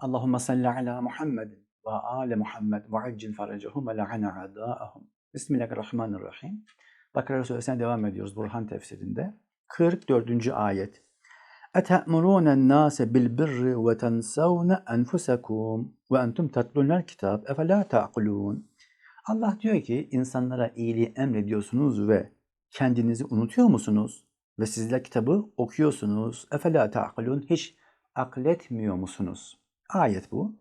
Allahümme salli ala Muhammed ve ale Muhammed ve accil faracahum ve la'ana a'da'ahum. Bismillahirrahmanirrahim. Bakara suresine devam ediyoruz Burhan tefsirinde. 44. ayet. اَتَأْمُرُونَ النَّاسَ بِالْبِرِّ وَتَنْسَوْنَ أَنْفُسَكُمْ وَاَنْتُمْ تَتْلُونَ الْكِتَابِ اَفَلَا تَعْقِلُونَ Allah diyor ki insanlara iyiliği emrediyorsunuz ve kendinizi unutuyor musunuz? Ve sizler kitabı okuyorsunuz. اَفَلَا تَعْقِلُونَ Hiç akletmiyor musunuz? Ayet bu.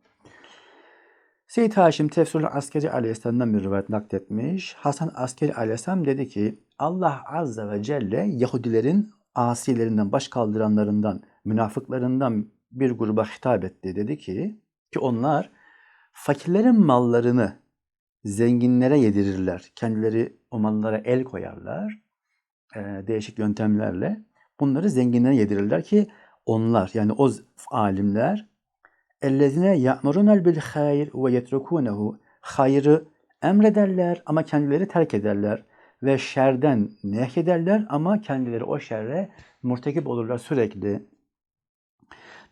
Seyyid Haşim Tefsirül Askeri Aleyhisselam'dan bir rivayet nakletmiş. Hasan Askeri Aleyhisselam dedi ki Allah Azze ve Celle Yahudilerin asilerinden, baş kaldıranlarından, münafıklarından bir gruba hitap etti. Dedi ki ki onlar fakirlerin mallarını zenginlere yedirirler. Kendileri o mallara el koyarlar. E, değişik yöntemlerle. Bunları zenginlere yedirirler ki onlar yani o alimler bil hayr ve yetrukunehu hayrı emrederler ama kendileri terk ederler ve şerden nehyederler ama kendileri o şerre murtekip olurlar sürekli.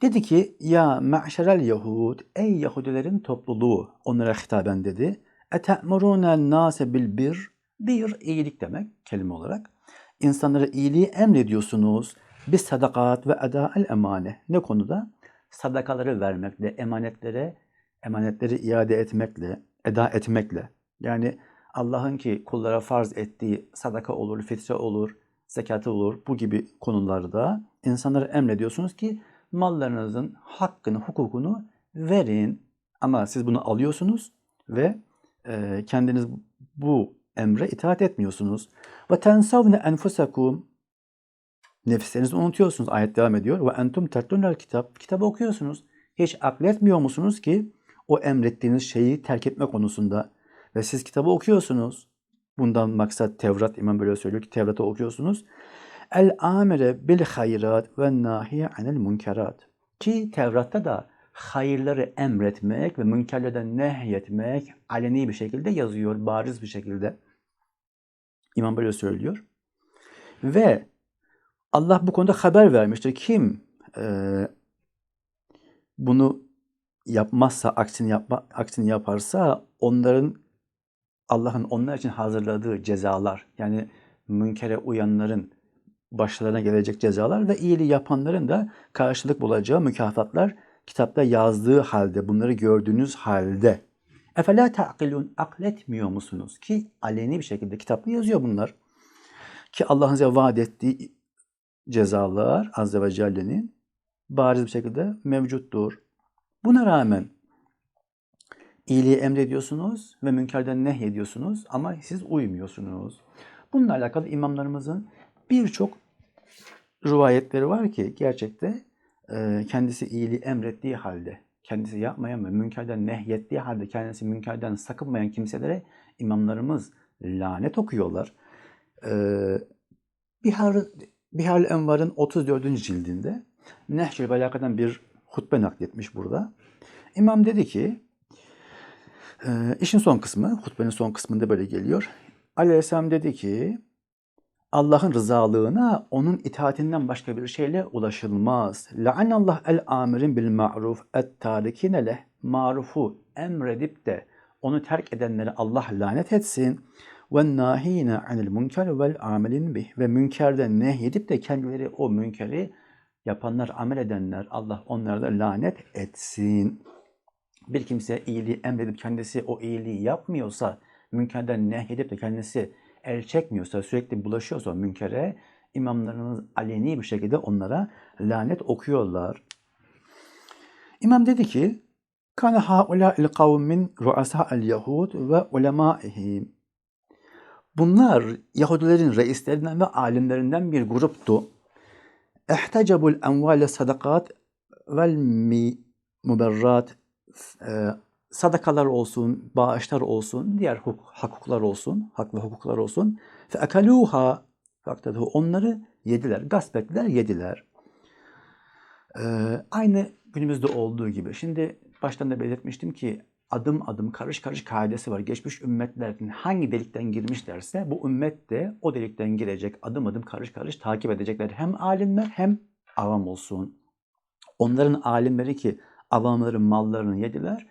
Dedi ki ya me'şerel Yahud ey Yahudilerin topluluğu onlara hitaben dedi. Ete'murûnen nâse bil bir bir iyilik demek kelime olarak. İnsanlara iyiliği emrediyorsunuz. Biz sadakat ve el emane. Ne konuda? Sadakaları vermekle, emanetlere, emanetleri iade etmekle, eda etmekle. Yani Allah'ın ki kullara farz ettiği sadaka olur, fitre olur, zekatı olur bu gibi konularda insanlara emrediyorsunuz ki mallarınızın hakkını, hukukunu verin. Ama siz bunu alıyorsunuz ve e, kendiniz bu emre itaat etmiyorsunuz. Ve tensavne enfusakum nefislerinizi unutuyorsunuz. Ayet devam ediyor. Ve entum tertlunel kitap. Kitabı okuyorsunuz. Hiç akletmiyor musunuz ki o emrettiğiniz şeyi terk etme konusunda ve siz kitabı okuyorsunuz. Bundan maksat Tevrat, İmam böyle söylüyor ki Tevrat'ı okuyorsunuz. El amire bil hayrat ve nahiye anil munkerat. Ki Tevrat'ta da hayırları emretmek ve münkerlerden nehyetmek aleni bir şekilde yazıyor, bariz bir şekilde. İmam böyle söylüyor. Ve Allah bu konuda haber vermiştir. Kim e, bunu yapmazsa, aksini, yapma, aksini yaparsa onların Allah'ın onlar için hazırladığı cezalar yani münkere uyanların başlarına gelecek cezalar ve iyiliği yapanların da karşılık bulacağı mükafatlar kitapta yazdığı halde, bunları gördüğünüz halde. Efela ta'kilun, akletmiyor musunuz? Ki aleni bir şekilde kitapta yazıyor bunlar. Ki Allah'ın size vaat ettiği cezalar Azze ve Celle'nin bariz bir şekilde mevcuttur. Buna rağmen iyiliği emrediyorsunuz ve münkerden nehyediyorsunuz ama siz uymuyorsunuz. Bununla alakalı imamlarımızın birçok rivayetleri var ki gerçekte e, kendisi iyiliği emrettiği halde, kendisi yapmayan ve münkerden nehyettiği halde kendisi münkerden sakınmayan kimselere imamlarımız lanet okuyorlar. E, Bihar, Bihar Envar'ın 34. cildinde Nehcül Belaka'dan bir hutbe nakletmiş burada. İmam dedi ki ee, işin son kısmı, hutbenin son kısmında böyle geliyor. Aleyhisselam dedi ki, Allah'ın rızalığına onun itaatinden başka bir şeyle ulaşılmaz. La'anallah el amirin bil ma'ruf et tarikine leh. Marufu emredip de onu terk edenleri Allah lanet etsin. Ve nahine anil münker vel amelin bih. Ve münkerden nehyedip de kendileri o münkeri yapanlar, amel edenler Allah onlara da lanet etsin bir kimse iyiliği emredip kendisi o iyiliği yapmıyorsa, münkerden nehyedip de kendisi el çekmiyorsa, sürekli bulaşıyorsa münkere, imamlarımız aleni bir şekilde onlara lanet okuyorlar. İmam dedi ki, Kana haula il kavmin ruasa el Yahud ve ulemaihim. Bunlar Yahudilerin reislerinden ve alimlerinden bir gruptu. Ehtecebul envale sadakat vel mi muberrat e, sadakalar olsun, bağışlar olsun, diğer hukuk, hukuklar olsun, hak ve hukuklar olsun. Fe akaluha faktadhu onları yediler, gasp ettiler, yediler. E, aynı günümüzde olduğu gibi. Şimdi baştan da belirtmiştim ki adım adım karış karış kaidesi var. Geçmiş ümmetlerin hangi delikten girmişlerse bu ümmet de o delikten girecek. Adım adım karış karış takip edecekler. Hem alimler hem avam olsun. Onların alimleri ki avamların mallarını yediler.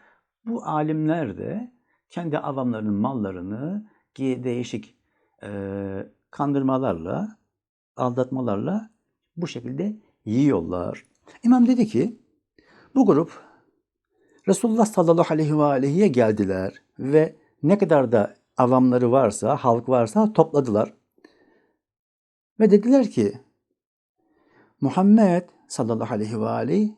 Bu alimler de kendi avamlarının mallarını değişik e, kandırmalarla, aldatmalarla bu şekilde yiyorlar. İmam dedi ki bu grup Resulullah sallallahu aleyhi ve aleyhiye geldiler ve ne kadar da avamları varsa, halk varsa topladılar. Ve dediler ki Muhammed sallallahu aleyhi ve aleyhi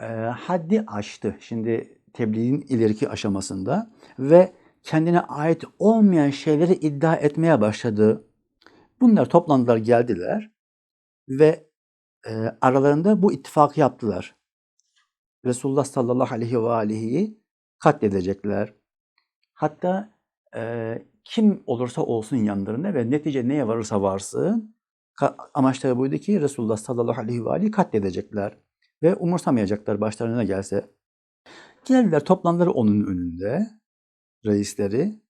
e, haddi aştı. Şimdi tebliğin ileriki aşamasında ve kendine ait olmayan şeyleri iddia etmeye başladı. Bunlar toplandılar, geldiler ve e, aralarında bu ittifakı yaptılar. Resulullah sallallahu aleyhi ve aleyhi'yi katledecekler. Hatta e, kim olursa olsun yanlarında ve netice neye varırsa varsın amaçları buydu ki Resulullah sallallahu aleyhi ve aleyhi katledecekler. Ve umursamayacaklar başlarına gelse. Geldiler toplandılar onun önünde reisleri.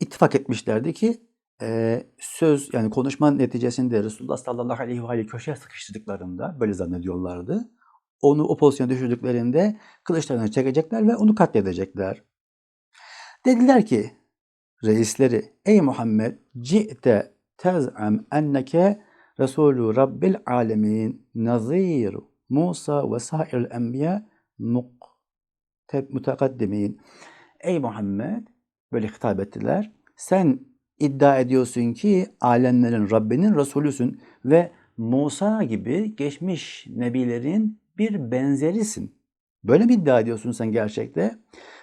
İttifak etmişlerdi ki e, söz yani konuşma neticesinde Resulullah sallallahu aleyhi ve aleyhi köşeye sıkıştırdıklarında böyle zannediyorlardı. Onu o pozisyona düşürdüklerinde kılıçlarını çekecekler ve onu katledecekler. Dediler ki reisleri ey Muhammed ci'te tez'am enneke Resulü Rabbil alemin nazir Musa ve sairil enbiya mutakaddimin. Ey Muhammed böyle hitap ettiler. Sen iddia ediyorsun ki alemlerin Rabbinin Resulüsün ve Musa gibi geçmiş nebilerin bir benzerisin. Böyle mi iddia ediyorsun sen gerçekte?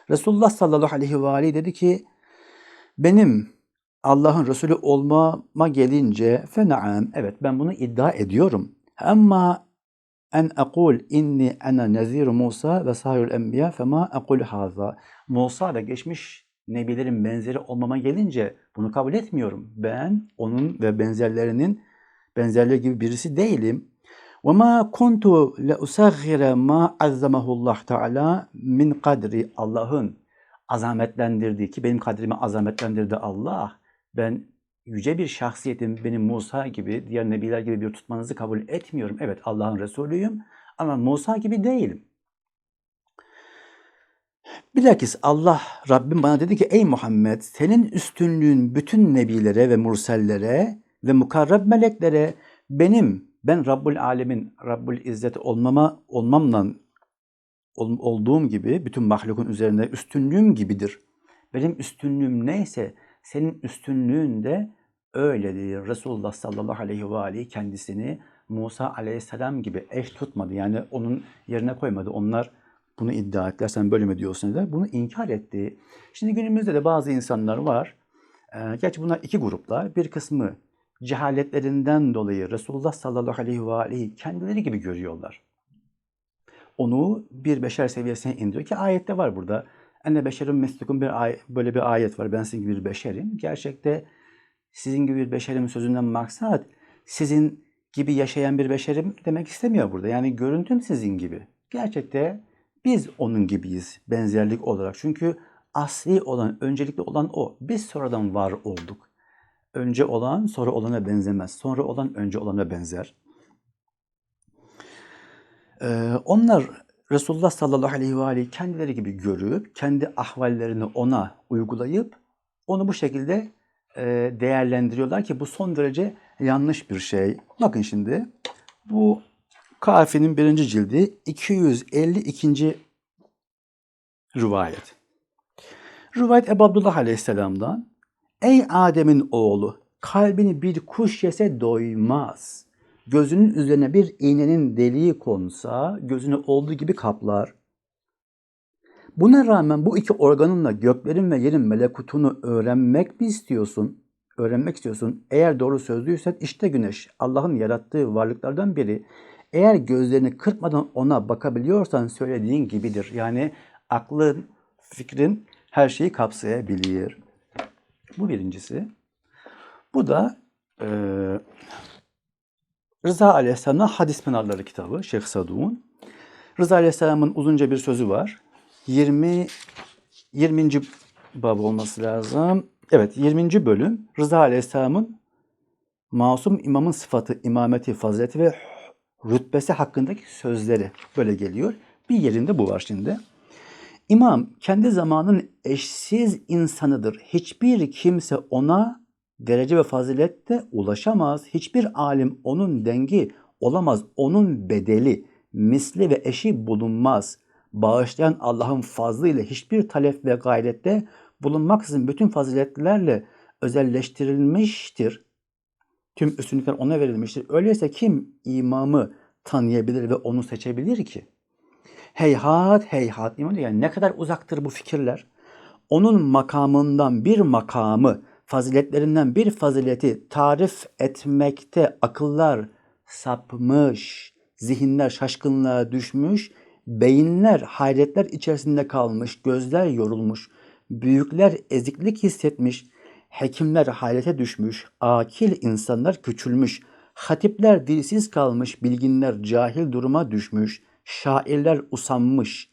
Resulullah sallallahu aleyhi ve aleyhi dedi ki benim Allah'ın Resulü olmama gelince fenaam evet ben bunu iddia ediyorum. Ama en akul inni ana nezir Musa ve sahirul enbiya fema akul haza. Musa ve geçmiş nebilerin benzeri olmama gelince bunu kabul etmiyorum. Ben onun ve benzerlerinin benzerleri gibi birisi değilim. وَمَا كُنْتُ لَاُسَغِّرَ مَا عَزَّمَهُ اللّٰهُ Teala min kadri Allah'ın azametlendirdiği ki benim kadrimi azametlendirdi Allah. Ben yüce bir şahsiyetim, benim Musa gibi, diğer nebiler gibi bir tutmanızı kabul etmiyorum. Evet Allah'ın Resulüyüm ama Musa gibi değilim. Bilakis Allah Rabbim bana dedi ki ey Muhammed senin üstünlüğün bütün nebilere ve mursellere ve mukarrab meleklere benim ben Rabbul Alemin Rabbul İzzet olmama olmamla ol- olduğum gibi bütün mahlukun üzerinde üstünlüğüm gibidir. Benim üstünlüğüm neyse senin üstünlüğün de öyledir. Resulullah sallallahu aleyhi ve aleyhi kendisini Musa aleyhisselam gibi eş tutmadı. Yani onun yerine koymadı. Onlar bunu iddia ettiler. Sen böyle mi diyorsun dediler. Bunu inkar etti. Şimdi günümüzde de bazı insanlar var. Ee, gerçi bunlar iki gruplar. Bir kısmı cehaletlerinden dolayı Resulullah sallallahu aleyhi ve aleyhi kendileri gibi görüyorlar. Onu bir beşer seviyesine indiriyor ki ayette var burada. Enne beşerin mislukum bir ay, böyle bir ayet var. Ben sizin gibi bir beşerim. Gerçekte sizin gibi bir beşerim sözünden maksat sizin gibi yaşayan bir beşerim demek istemiyor burada. Yani görüntüm sizin gibi. Gerçekte biz onun gibiyiz benzerlik olarak. Çünkü asli olan, öncelikli olan o. Biz sonradan var olduk. Önce olan sonra olana benzemez. Sonra olan önce olana benzer. Ee, onlar Resulullah sallallahu aleyhi ve aleyhi kendileri gibi görüp, kendi ahvallerini ona uygulayıp, onu bu şekilde e, değerlendiriyorlar ki bu son derece yanlış bir şey. Bakın şimdi, bu Kafi'nin birinci cildi 252. rivayet. Rivayet Ebu Abdullah aleyhisselamdan, Ey Adem'in oğlu, kalbini bir kuş yese doymaz. Gözünün üzerine bir iğnenin deliği konsa gözünü olduğu gibi kaplar. Buna rağmen bu iki organınla göklerin ve yerin melekutunu öğrenmek mi istiyorsun? Öğrenmek istiyorsun. Eğer doğru sözlüysen işte güneş Allah'ın yarattığı varlıklardan biri. Eğer gözlerini kırpmadan ona bakabiliyorsan söylediğin gibidir. Yani aklın, fikrin her şeyi kapsayabilir. Bu birincisi. Bu da e, Rıza Aleyhisselam'ın Hadis Pınarları kitabı Şeyh Sadun. Rıza Aleyhisselam'ın uzunca bir sözü var. 20 20. bab olması lazım. Evet 20. bölüm Rıza Aleyhisselam'ın masum imamın sıfatı, imameti, fazileti ve rütbesi hakkındaki sözleri böyle geliyor. Bir yerinde bu var şimdi. İmam kendi zamanın eşsiz insanıdır. Hiçbir kimse ona derece ve fazilette ulaşamaz. Hiçbir alim onun dengi olamaz. Onun bedeli, misli ve eşi bulunmaz. Bağışlayan Allah'ın fazlıyla hiçbir talep ve gayrette bulunmaksızın bütün faziletlerle özelleştirilmiştir. Tüm üstünlükler ona verilmiştir. Öyleyse kim imamı tanıyabilir ve onu seçebilir ki? Heyhat heyhat. Yani ne kadar uzaktır bu fikirler. Onun makamından bir makamı, faziletlerinden bir fazileti tarif etmekte akıllar sapmış, zihinler şaşkınlığa düşmüş, beyinler hayretler içerisinde kalmış, gözler yorulmuş, büyükler eziklik hissetmiş, hekimler hayrete düşmüş, akil insanlar küçülmüş, hatipler dilsiz kalmış, bilginler cahil duruma düşmüş, şairler usanmış,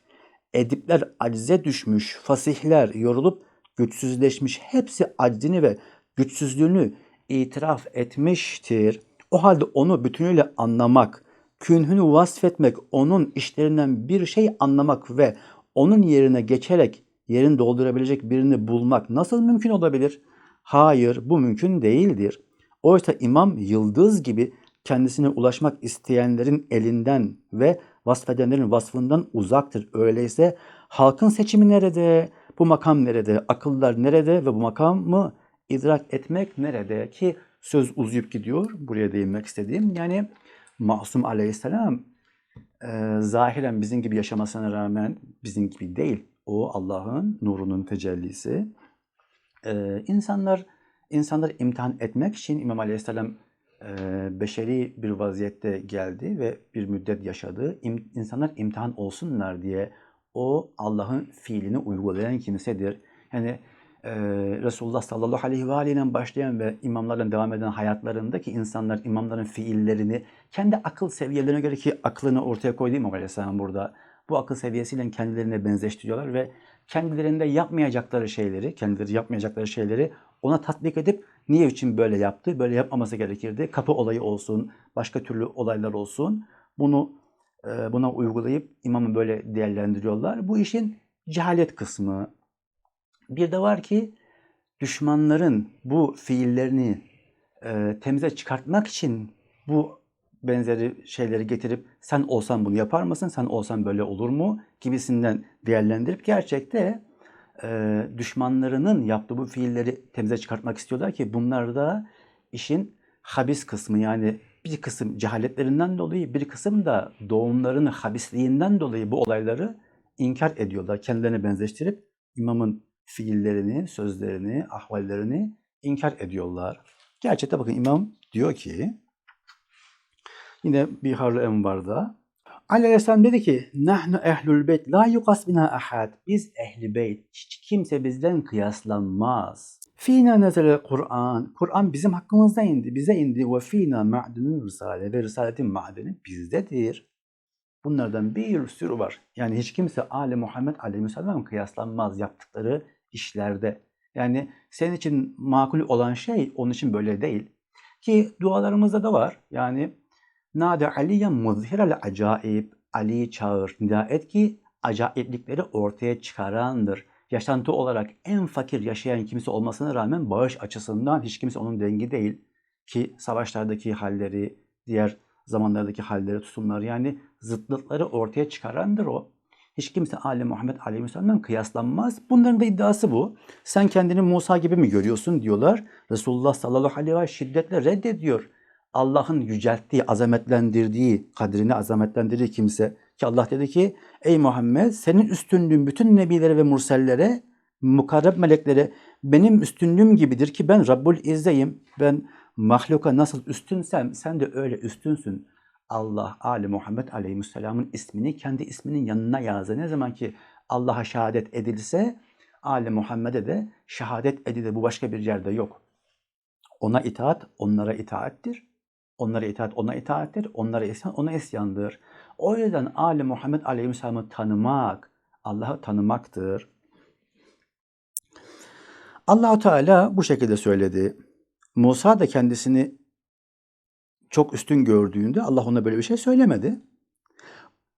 edipler acize düşmüş, fasihler yorulup güçsüzleşmiş. Hepsi aczini ve güçsüzlüğünü itiraf etmiştir. O halde onu bütünüyle anlamak, künhünü vasfetmek, onun işlerinden bir şey anlamak ve onun yerine geçerek yerini doldurabilecek birini bulmak nasıl mümkün olabilir? Hayır, bu mümkün değildir. Oysa imam yıldız gibi kendisine ulaşmak isteyenlerin elinden ve vasfedenlerin vasfından uzaktır. Öyleyse halkın seçimi nerede? Bu makam nerede? Akıllar nerede? Ve bu makamı idrak etmek nerede? Ki söz uzayıp gidiyor. Buraya değinmek istediğim. Yani Masum Aleyhisselam e, zahiren bizim gibi yaşamasına rağmen bizim gibi değil. O Allah'ın nurunun tecellisi. E, insanlar insanlar imtihan etmek için İmam Aleyhisselam beşeri bir vaziyette geldi ve bir müddet yaşadı. İnsanlar imtihan olsunlar diye o Allah'ın fiilini uygulayan kimsedir. Yani e, Resulullah sallallahu aleyhi ve aleyhi başlayan ve imamlarla devam eden hayatlarındaki insanlar imamların fiillerini kendi akıl seviyelerine göre ki aklını ortaya koydu İmam burada. Bu akıl seviyesiyle kendilerine benzeştiriyorlar ve kendilerinde yapmayacakları şeyleri, kendileri yapmayacakları şeyleri ona tatbik edip niye için böyle yaptı, böyle yapmaması gerekirdi, kapı olayı olsun, başka türlü olaylar olsun. Bunu e, buna uygulayıp imamı böyle değerlendiriyorlar. Bu işin cehalet kısmı. Bir de var ki düşmanların bu fiillerini e, temize çıkartmak için bu benzeri şeyleri getirip sen olsan bunu yapar mısın, sen olsan böyle olur mu gibisinden değerlendirip gerçekte e, düşmanlarının yaptığı bu fiilleri temize çıkartmak istiyorlar ki bunlar da işin habis kısmı yani bir kısım cehaletlerinden dolayı bir kısım da doğumlarının habisliğinden dolayı bu olayları inkar ediyorlar. Kendilerine benzeştirip imamın fiillerini, sözlerini, ahvallerini inkar ediyorlar. Gerçekte bakın imam diyor ki yine Biharlı Envar'da Ali Aleyhisselam dedi ki Nahnu ehlül beyt la yukas bina ahad. Biz ehli beyt. Hiç kimse bizden kıyaslanmaz. Fina nezele Kur'an. Kur'an bizim hakkımızda indi. Bize indi. Ve fina ma'dunun risale. Ve risaletin ma'dini bizdedir. Bunlardan bir sürü var. Yani hiç kimse Ali Muhammed Aleyhisselam kıyaslanmaz yaptıkları işlerde. Yani senin için makul olan şey onun için böyle değil. Ki dualarımızda da var. Yani Nade Aliye muzhirel acayip. Ali'yi çağır, nida et ki acayiplikleri ortaya çıkarandır. Yaşantı olarak en fakir yaşayan kimse olmasına rağmen bağış açısından hiç kimse onun dengi değil. Ki savaşlardaki halleri, diğer zamanlardaki halleri, tutumları yani zıtlıkları ortaya çıkarandır o. Hiç kimse Ali Muhammed Aleyhisselam'dan kıyaslanmaz. Bunların da iddiası bu. Sen kendini Musa gibi mi görüyorsun diyorlar. Resulullah sallallahu aleyhi ve sellem şiddetle reddediyor. Allah'ın yücelttiği, azametlendirdiği, kadrini azametlendirdiği kimse ki Allah dedi ki ey Muhammed senin üstünlüğün bütün nebilere ve mursellere, mukarreb meleklere benim üstünlüğüm gibidir ki ben Rabbul İzzeyim. Ben mahluka nasıl üstünsem sen de öyle üstünsün. Allah Ali Muhammed Aleyhisselam'ın ismini kendi isminin yanına yazdı. Ne zaman ki Allah'a şehadet edilse Ali Muhammed'e de şehadet edilir. Bu başka bir yerde yok. Ona itaat, onlara itaattir. Onlara itaat ona itaattir, onlara isyan ona isyandır. O yüzden Ali Muhammed Aleyhisselam'ı tanımak, Allah'ı tanımaktır. Allahu Teala bu şekilde söyledi. Musa da kendisini çok üstün gördüğünde Allah ona böyle bir şey söylemedi.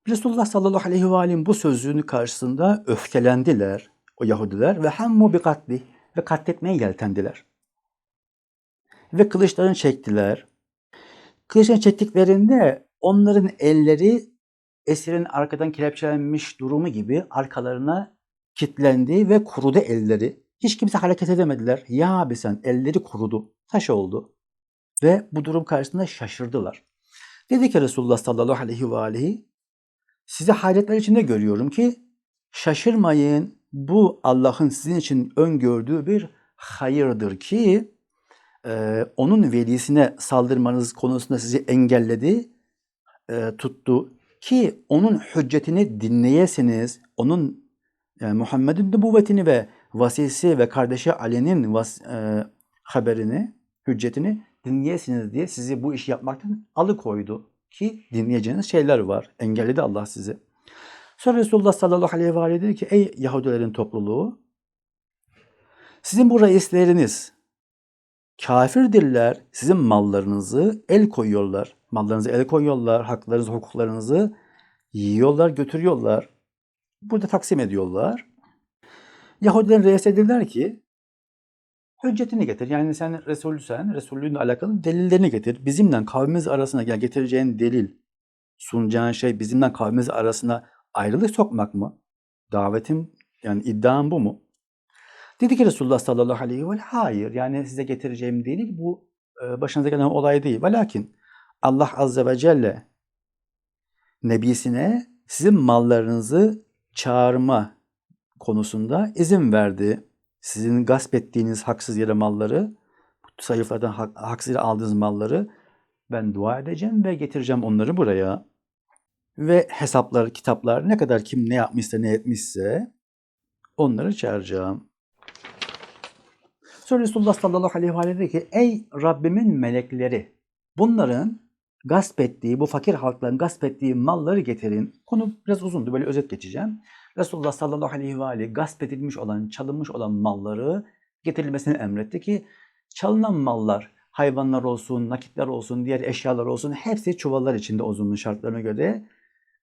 Resulullah sallallahu aleyhi ve sellem bu sözünün karşısında öfkelendiler o Yahudiler ve hammu bi katli ve katletmeye yeltendiler. Ve kılıçlarını çektiler. Kılıçlarını çektiklerinde onların elleri esirin arkadan kelepçelenmiş durumu gibi arkalarına kilitlendi ve kurudu elleri. Hiç kimse hareket edemediler. Ya abi sen elleri kurudu. Taş oldu. Ve bu durum karşısında şaşırdılar. Dedi ki Resulullah sallallahu aleyhi ve aleyhi size hayretler içinde görüyorum ki şaşırmayın bu Allah'ın sizin için öngördüğü bir hayırdır ki e, onun velisine saldırmanız konusunda sizi engelledi, e, tuttu ki onun hüccetini dinleyesiniz, onun yani Muhammed'in nübüvvetini ve vasisi ve kardeşi Ali'nin vas, e, haberini, hüccetini dinleyesiniz diye sizi bu işi yapmaktan alıkoydu. Ki dinleyeceğiniz şeyler var. Engelledi Allah sizi. Sonra Resulullah sallallahu aleyhi ve sellem dedi ki ey Yahudilerin topluluğu sizin bu reisleriniz kafirdirler. Sizin mallarınızı el koyuyorlar. Mallarınızı el koyuyorlar. Haklarınızı, hukuklarınızı yiyorlar, götürüyorlar. Burada taksim ediyorlar. Yahudilerin reisleri dediler ki hüccetini getir. Yani sen Resulsen, Resullüğünle alakalı delillerini getir. Bizimle kavmimiz arasına gel getireceğin delil, sunacağın şey bizimle kavmimiz arasına ayrılık sokmak mı? Davetim yani iddiam bu mu? Dedi ki Resulullah sallallahu aleyhi ve hayır yani size getireceğim delil bu e, başınıza gelen olay değil. Velakin Allah azze ve celle nebisine sizin mallarınızı çağırma konusunda izin verdi. Sizin gasp ettiğiniz haksız yere malları, sayıflardan hak, haksız yere aldığınız malları ben dua edeceğim ve getireceğim onları buraya. Ve hesaplar, kitaplar ne kadar kim ne yapmışsa ne etmişse onları çağıracağım. Sonra Resulullah sallallahu aleyhi ve sellem dedi ki ey Rabbimin melekleri bunların gasp ettiği, bu fakir halkların gasp ettiği malları getirin. Konu biraz uzundu, böyle özet geçeceğim. Resulullah sallallahu aleyhi ve sellem gasp edilmiş olan, çalınmış olan malları getirilmesini emretti ki çalınan mallar, hayvanlar olsun, nakitler olsun, diğer eşyalar olsun hepsi çuvallar içinde uzunluğun şartlarına göre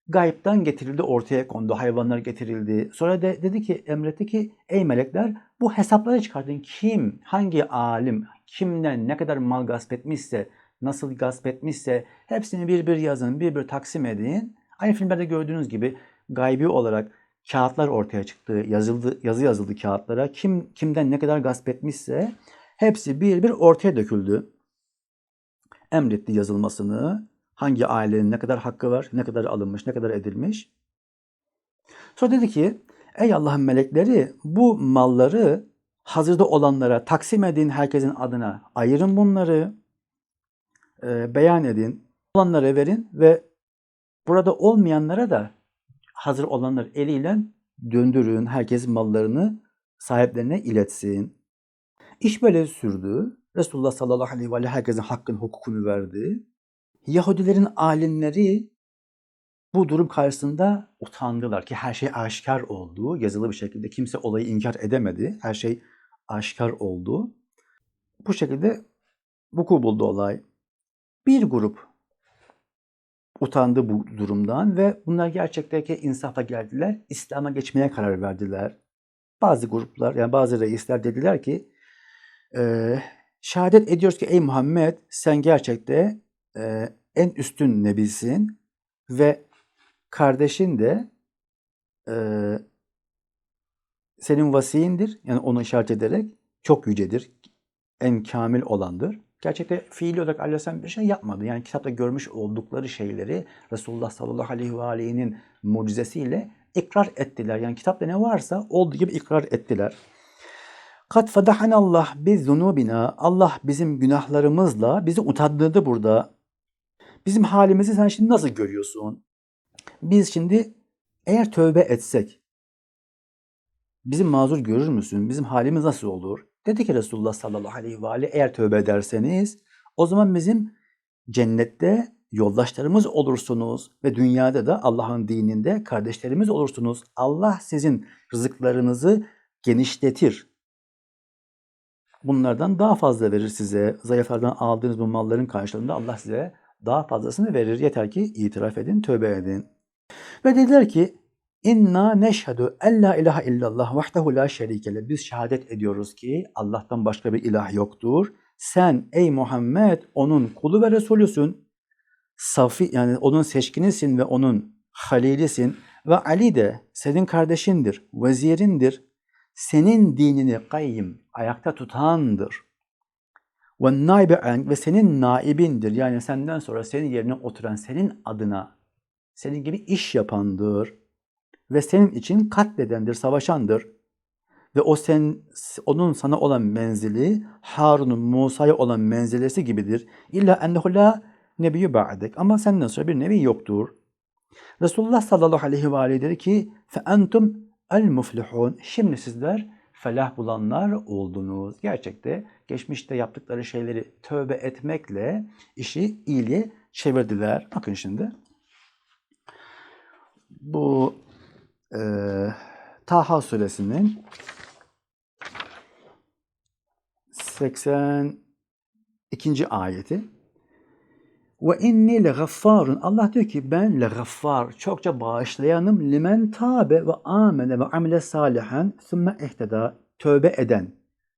gayipten getirildi, ortaya kondu, hayvanlar getirildi. Sonra de, dedi ki, emretti ki ey melekler bu hesapları çıkartın. Kim, hangi alim, kimden ne kadar mal gasp etmişse, nasıl gasp etmişse hepsini bir bir yazın, bir bir taksim edin. Aynı filmlerde gördüğünüz gibi gaybi olarak kağıtlar ortaya çıktı, yazıldı, yazı yazıldı kağıtlara. Kim kimden ne kadar gasp etmişse hepsi bir bir ortaya döküldü. Emretti yazılmasını. Hangi ailenin ne kadar hakkı var, ne kadar alınmış, ne kadar edilmiş. Sonra dedi ki, ey Allah'ın melekleri bu malları hazırda olanlara taksim edin herkesin adına. Ayırın bunları, e, beyan edin, olanlara verin ve burada olmayanlara da hazır olanlar eliyle döndürün. Herkes mallarını sahiplerine iletsin. İş böyle sürdü. Resulullah sallallahu aleyhi ve sellem herkesin hakkını, hukukunu verdi. Yahudilerin alimleri bu durum karşısında utandılar ki her şey aşikar oldu. Yazılı bir şekilde kimse olayı inkar edemedi. Her şey aşikar oldu. Bu şekilde vuku buldu olay. Bir grup utandı bu durumdan ve bunlar gerçekteki insafa geldiler. İslam'a geçmeye karar verdiler. Bazı gruplar yani bazı reisler dediler ki e, şehadet ediyoruz ki ey Muhammed sen gerçekte e, en üstün nebisin ve kardeşin de e, senin vasiyindir. Yani onu işaret ederek çok yücedir. En kamil olandır. Gerçekte fiili olarak Aleyhisselam bir şey yapmadı. Yani kitapta görmüş oldukları şeyleri Resulullah sallallahu aleyhi ve aleyhinin mucizesiyle ikrar ettiler. Yani kitapta ne varsa olduğu gibi ikrar ettiler. Kat Allah biz zunubina. Allah bizim günahlarımızla bizi utandırdı burada. Bizim halimizi sen şimdi nasıl görüyorsun? Biz şimdi eğer tövbe etsek bizim mazur görür müsün? Bizim halimiz nasıl olur? Dedi ki Resulullah sallallahu aleyhi ve aleyhi eğer tövbe ederseniz o zaman bizim cennette yoldaşlarımız olursunuz ve dünyada da Allah'ın dininde kardeşlerimiz olursunuz. Allah sizin rızıklarınızı genişletir. bunlardan daha fazla verir size. Zayıflardan aldığınız bu malların karşılığında Allah size daha fazlasını verir. Yeter ki itiraf edin, tövbe edin. Ve dediler ki İnna neşhedü en la ilahe illallah vahdehu la şerikele. Biz şehadet ediyoruz ki Allah'tan başka bir ilah yoktur. Sen ey Muhammed onun kulu ve Resulüsün. Safi yani onun seçkinisin ve onun halilisin. Ve Ali de senin kardeşindir, vezirindir. Senin dinini kayyim, ayakta tutandır. Ve naibe en ve senin naibindir. Yani senden sonra senin yerine oturan, senin adına, senin gibi iş yapandır. Ve senin için katledendir, savaşandır. Ve o sen, onun sana olan menzili Harun'un Musa'ya olan menzilesi gibidir. İlla ennehu la nebiyyü ba'dek. Ama senden sonra bir nebi yoktur. Resulullah sallallahu aleyhi ve aleyhi dedi ki fe entum el muflihun. Şimdi sizler felah bulanlar oldunuz. Gerçekte geçmişte yaptıkları şeyleri tövbe etmekle işi iyiliğe çevirdiler. Bakın şimdi. Bu e, Taha suresinin 82. ayeti. Ve inni le gaffarun. Allah diyor ki ben le gaffar. Çokça bağışlayanım. Limen tabe ve amene ve amile salihan. Sümme ihteda. Tövbe eden.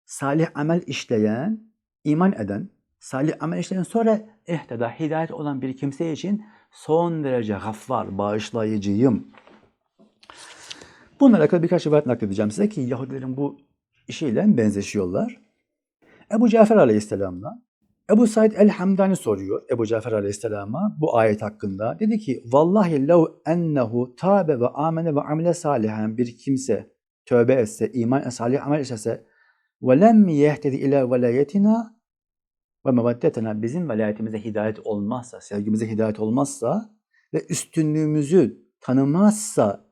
Salih amel işleyen. iman eden. Salih amel işleyen sonra ihteda. Hidayet olan bir kimse için son derece gaffar. Bağışlayıcıyım. Bununla alakalı birkaç rivayet nakledeceğim size ki Yahudilerin bu işiyle benzeşiyorlar. Ebu Cafer Aleyhisselam'la Ebu Said el-Hamdani soruyor Ebu Cafer Aleyhisselam'a bu ayet hakkında. Dedi ki Vallahi lev ennehu tabe ve amene ve amile salihen bir kimse tövbe etse, iman salih amel işlese ve lem yehtedi ila velayetina ve mevaddetena bizim velayetimize hidayet olmazsa, sevgimize hidayet olmazsa ve üstünlüğümüzü tanımazsa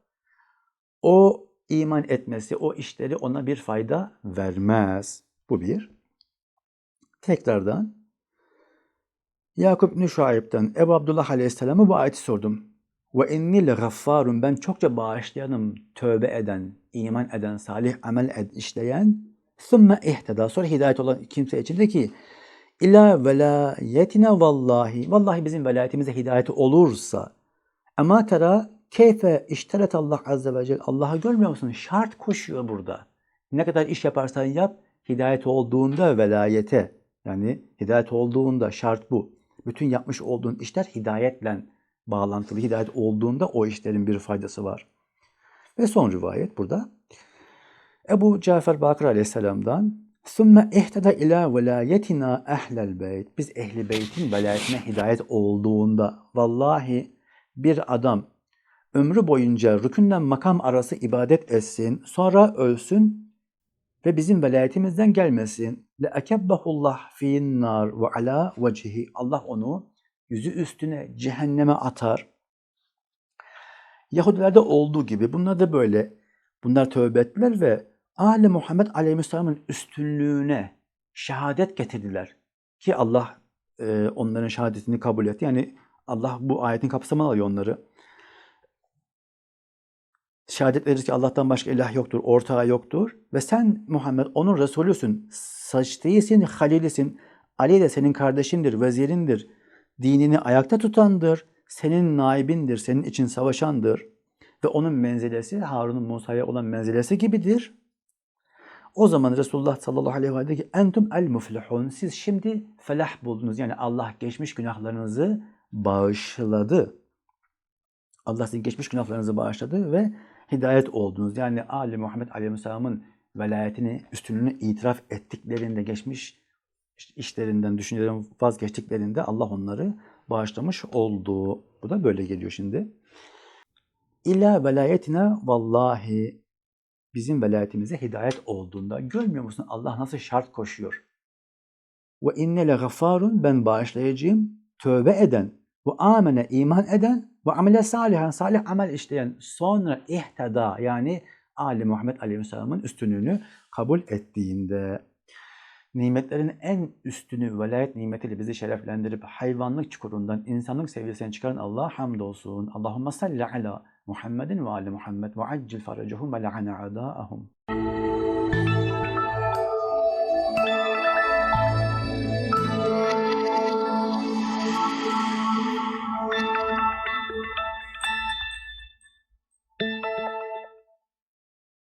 o iman etmesi, o işleri ona bir fayda vermez. Bu bir. Tekrardan Yakup bin Şuayb'den Ebu Abdullah Aleyhisselam'a bu ayeti sordum. Ve inni le gaffarun ben çokça bağışlayanım, tövbe eden, iman eden, salih amel ed, işleyen. Sümme ihteda. Sonra hidayet olan kimse için de ki ila velayetine vallahi. Vallahi bizim velayetimize hidayet olursa. Ama tera keyfe işteret Allah azze ve celle. Allah'ı görmüyor musun? Şart koşuyor burada. Ne kadar iş yaparsan yap, hidayet olduğunda velayete. Yani hidayet olduğunda şart bu bütün yapmış olduğun işler hidayetle bağlantılı. Hidayet olduğunda o işlerin bir faydası var. Ve son rivayet burada. Ebu Cafer Bakır Aleyhisselam'dan ثُمَّ اِهْتَدَ ila وَلَايَتِنَا اَهْلَ beyt. Biz ehli beytin velayetine hidayet olduğunda vallahi bir adam ömrü boyunca rükünden makam arası ibadet etsin, sonra ölsün ve bizim velayetimizden gelmesin. Le ekebbehullah fin nar ve ala vecihi. Allah onu yüzü üstüne cehenneme atar. Yahudilerde olduğu gibi bunlar da böyle. Bunlar tövbe ettiler ve Ali Muhammed Aleyhisselam'ın üstünlüğüne şehadet getirdiler. Ki Allah e, onların şehadetini kabul etti. Yani Allah bu ayetin kapsamına alıyor onları. Şehadet verir ki Allah'tan başka ilah yoktur, ortağı yoktur. Ve sen Muhammed onun Resulüsün, saçtıyısın, halilisin. Ali de senin kardeşindir, vezirindir. Dinini ayakta tutandır. Senin naibindir, senin için savaşandır. Ve onun menzilesi Harun'un Musa'ya olan menzilesi gibidir. O zaman Resulullah sallallahu aleyhi ve sellem ki entum el muflihun. Siz şimdi felah buldunuz. Yani Allah geçmiş günahlarınızı bağışladı. Allah sizin geçmiş günahlarınızı bağışladı ve hidayet oldunuz. Yani Ali Muhammed Aleyhisselam'ın velayetini, üstünlüğünü itiraf ettiklerinde geçmiş işlerinden, düşüncelerin vazgeçtiklerinde Allah onları bağışlamış oldu. Bu da böyle geliyor şimdi. İlla velayetine vallahi bizim velayetimize hidayet olduğunda görmüyor musun Allah nasıl şart koşuyor? Ve inne le gaffarun ben bağışlayacağım tövbe eden ve amene iman eden ve amele salihan salih amel işleyen sonra ihteda yani Ali Muhammed Aleyhisselam'ın üstünlüğünü kabul ettiğinde nimetlerin en üstünü velayet nimetiyle bizi şereflendirip hayvanlık çukurundan insanlık seviyesine çıkaran Allah hamdolsun. Allahümme salli ala Muhammedin ve ali Muhammed ve accil faracahum ve la'ana adaahum.